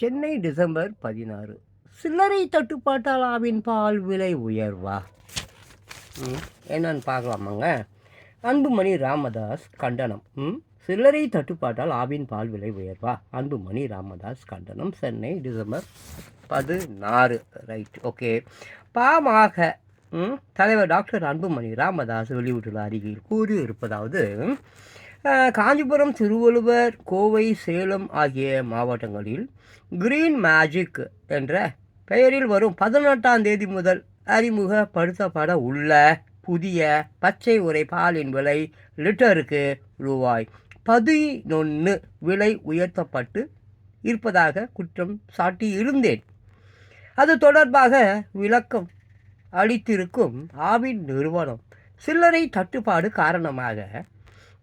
Chennai December பதினாறு. சில்லறை தட்டுப்பாட்டால் ஆவின் பால் விலை உயர்வா? ம், என்னன்னு பார்க்கலாமாங்க. அன்புமணி ராமதாஸ் கண்டனம். ம், சில்லறை தட்டுப்பாட்டால் ஆவின் பால் விலை உயர்வா? அன்புமணி ராமதாஸ் கண்டனம். சென்னை டிசம்பர் பதினாறு. Right okay. பாமாக ம், தலைவர் டாக்டர் அன்புமணி ராமதாஸ் வெளியிட்டுள்ள அறிக்கையில் கூறியிருப்பதாவது காஞ்சிபுரம் திருவள்ளுவர் கோவை சேலம் ஆகிய மாவட்டங்களில் கிரீன் மேஜிக் என்ற பெயரில் வரும் பதினெட்டாம் தேதி முதல் அறிமுகப்படுத்தப்பட உள்ள புதிய பச்சை உரை பாலின் விலை லிட்டருக்கு ரூபாய் பதினொன்று விலை உயர்த்தப்பட்டு இருப்பதாக குற்றம் சாட்டி இருந்தேன் அது தொடர்பாக விளக்கம் அளித்திருக்கும் ஆவின் நிறுவனம் சில்லறை தட்டுப்பாடு காரணமாக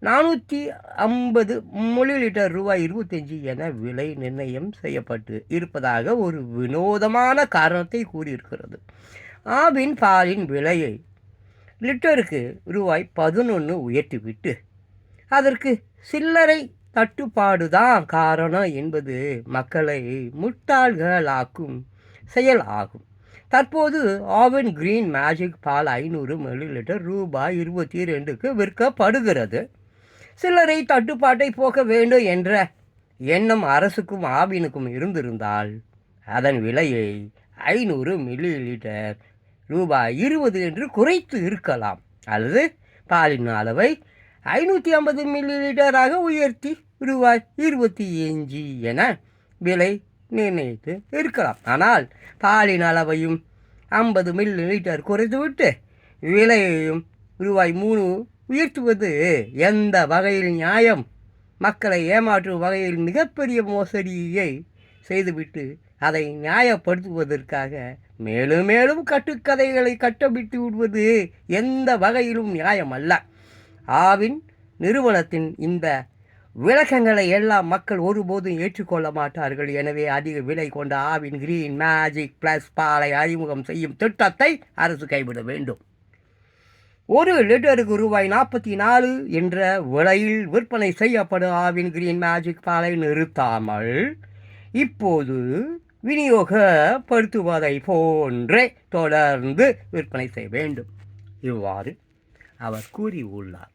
நானூற்றி ஐம்பது மில்லி லிட்டர் ரூபாய் இருபத்தஞ்சி என விலை நிர்ணயம் செய்யப்பட்டு இருப்பதாக ஒரு வினோதமான காரணத்தை கூறியிருக்கிறது. ஆவின் பாலின் விலையை லிட்டருக்கு ரூபாய் பதினொன்று உயர்த்திவிட்டு அதற்கு சில்லறை தட்டுப்பாடு தான் காரணம் என்பது மக்களை முட்டாள்களாக்கும் செயல் ஆகும் தற்போது ஆவன் கிரீன் மேஜிக் பால் ஐநூறு மில்லி லிட்டர் ரூபாய் இருபத்தி ரெண்டுக்கு விற்கப்படுகிறது. சில்லறை தட்டுப்பாட்டை போக்க வேண்டும் என்ற எண்ணம் அரசுக்கும் ஆவினுக்கும் இருந்திருந்தால் அதன் விலையை ஐநூறு மில்லி லிட்டர் ரூபாய் இருபது என்று குறைத்து இருக்கலாம். அல்லது பாலின் அளவை ஐநூற்றி ஐம்பது மில்லி லிட்டராக உயர்த்தி ரூபாய் இருபத்தி அஞ்சு என விலை நிர்ணயித்து இருக்கலாம். ஆனால் பாலின் அளவையும் ஐம்பது மில்லி லிட்டர் குறைத்துவிட்டு விலையையும் ரூபாய் மூணு உயர்த்துவது எந்த வகையில் நியாயம்? மக்களை ஏமாற்றும் வகையில் மிகப்பெரிய மோசடியை செய்துவிட்டு அதை நியாயப்படுத்துவதற்காக மேலும் மேலும் கட்டுக்கதைகளை கட்டவிட்டு விடுவது எந்த வகையிலும் நியாயம் அல்ல ஆவின் நிறுவனத்தின் இந்த விளக்கங்களை எல்லாம் மக்கள் ஒருபோதும் ஏற்றுக்கொள்ள மாட்டார்கள். எனவே அதிக விலை கொண்ட ஆவின் கிரீன் மேஜிக் பிளஸ் பாலை அறிமுகம் செய்யும் திட்டத்தை அரசு கைவிட வேண்டும். ஒரு லிட்டருக்கு ரூபாய் நாற்பத்தி நாலு என்ற விலையில் விற்பனை செய்யப்படும் ஆவின் கிரீன் மேஜிக் பாலை நிறுத்தாமல் இப்போது விநியோகப்படுத்துவதை போன்றே தொடர்ந்து விற்பனை செய்ய வேண்டும். இவ்வாறு அவர் கூறியுள்ளார்.